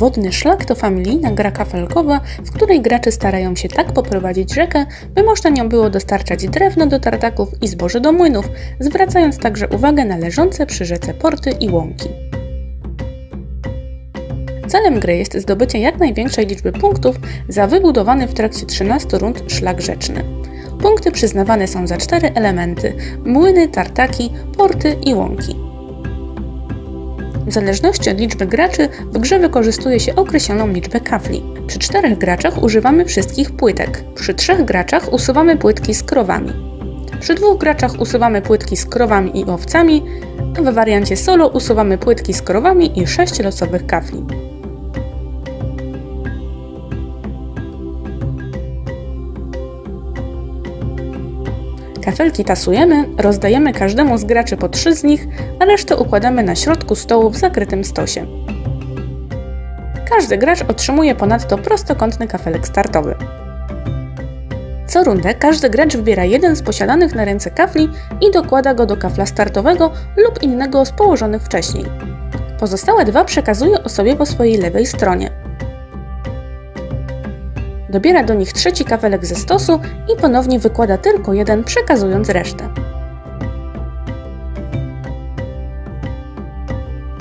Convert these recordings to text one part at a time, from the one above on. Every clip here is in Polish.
Wodny szlak to familijna gra kafelkowa, w której gracze starają się tak poprowadzić rzekę, by można nią było dostarczać drewno do tartaków i zboże do młynów, zwracając także uwagę na leżące przy rzece porty i łąki. Celem gry jest zdobycie jak największej liczby punktów za wybudowany w trakcie 13 rund szlak rzeczny. Punkty przyznawane są za cztery elementy: młyny, tartaki, porty i łąki. W zależności od liczby graczy w grze wykorzystuje się określoną liczbę kafli. Przy czterech graczach używamy wszystkich płytek. Przy trzech graczach usuwamy płytki z krowami. Przy dwóch graczach usuwamy płytki z krowami i owcami, a w wariancie solo usuwamy płytki z krowami i sześć losowych kafli. Kafelki tasujemy, rozdajemy każdemu z graczy po trzy z nich, a resztę układamy na środku stołu w zakrytym stosie. Każdy gracz otrzymuje ponadto prostokątny kafelek startowy. Co rundę każdy gracz wybiera jeden z posiadanych na ręce kafli i dokłada go do kafla startowego lub innego z położonych wcześniej. Pozostałe dwa przekazuje osobie po swojej lewej stronie. Dobiera do nich trzeci kafelek ze stosu i ponownie wykłada tylko jeden, przekazując resztę.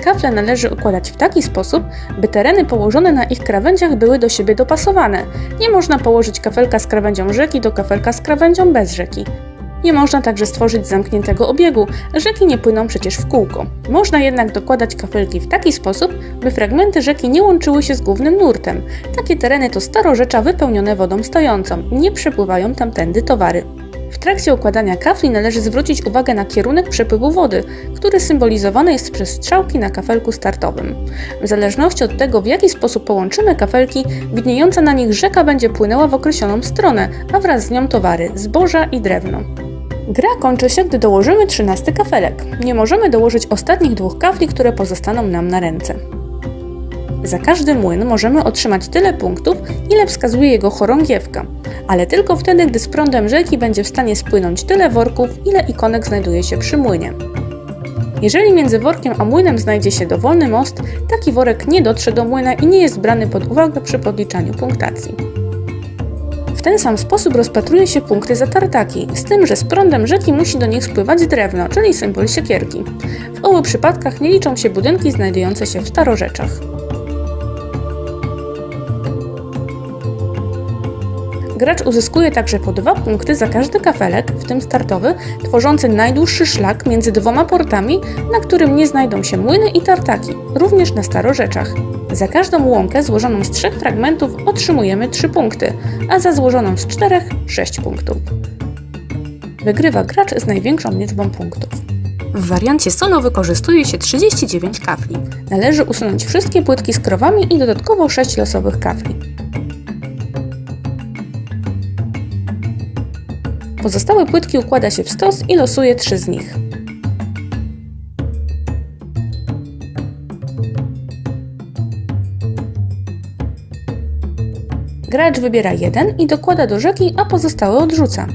Kafle należy układać w taki sposób, by tereny położone na ich krawędziach były do siebie dopasowane. Nie można położyć kafelka z krawędzią rzeki do kafelka z krawędzią bez rzeki. Nie można także stworzyć zamkniętego obiegu, rzeki nie płyną przecież w kółko. Można jednak dokładać kafelki w taki sposób, by fragmenty rzeki nie łączyły się z głównym nurtem. Takie tereny to starorzecza wypełnione wodą stojącą, nie przepływają tamtędy towary. W trakcie układania kafli należy zwrócić uwagę na kierunek przepływu wody, który symbolizowany jest przez strzałki na kafelku startowym. W zależności od tego, w jaki sposób połączymy kafelki, widniejąca na nich rzeka będzie płynęła w określoną stronę, a wraz z nią towary, zboża i drewno. Gra kończy się, gdy dołożymy 13 kafelek. Nie możemy dołożyć ostatnich dwóch kafli, które pozostaną nam na ręce. Za każdy młyn możemy otrzymać tyle punktów, ile wskazuje jego chorągiewka, ale tylko wtedy, gdy z prądem rzeki będzie w stanie spłynąć tyle worków, ile ikonek znajduje się przy młynie. Jeżeli między workiem a młynem znajdzie się dowolny most, taki worek nie dotrze do młyna i nie jest brany pod uwagę przy podliczaniu punktacji. W ten sam sposób rozpatruje się punkty za tartaki, z tym, że z prądem rzeki musi do nich spływać drewno, czyli symbol siekierki. W obu przypadkach nie liczą się budynki znajdujące się w starorzeczach. Gracz uzyskuje także po dwa punkty za każdy kafelek, w tym startowy, tworzący najdłuższy szlak między dwoma portami, na którym nie znajdą się młyny i tartaki, również na starorzeczach. Za każdą łąkę złożoną z trzech fragmentów otrzymujemy 3 punkty, a za złożoną z czterech 6 punktów. Wygrywa gracz z największą liczbą punktów. W wariancie solo wykorzystuje się 39 kafli. Należy usunąć wszystkie płytki z krowami i dodatkowo 6 losowych kafli. Pozostałe płytki układa się w stos i losuje 3 z nich. Gracz wybiera jeden i dokłada do rzeki, a pozostałe odrzuca.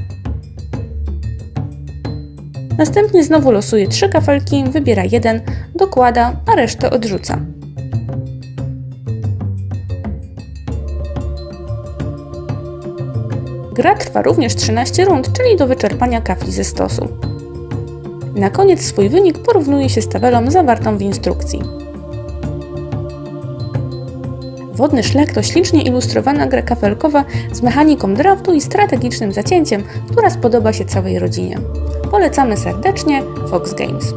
Następnie znowu losuje trzy kafelki, wybiera jeden, dokłada, a resztę odrzuca. Gra trwa również 13 rund, czyli do wyczerpania kafli ze stosu. Na koniec swój wynik porównuje się z tabelą zawartą w instrukcji. Wodny szlak to ślicznie ilustrowana gra kafelkowa z mechaniką draftu i strategicznym zacięciem, która spodoba się całej rodzinie. Polecamy serdecznie Fox Games.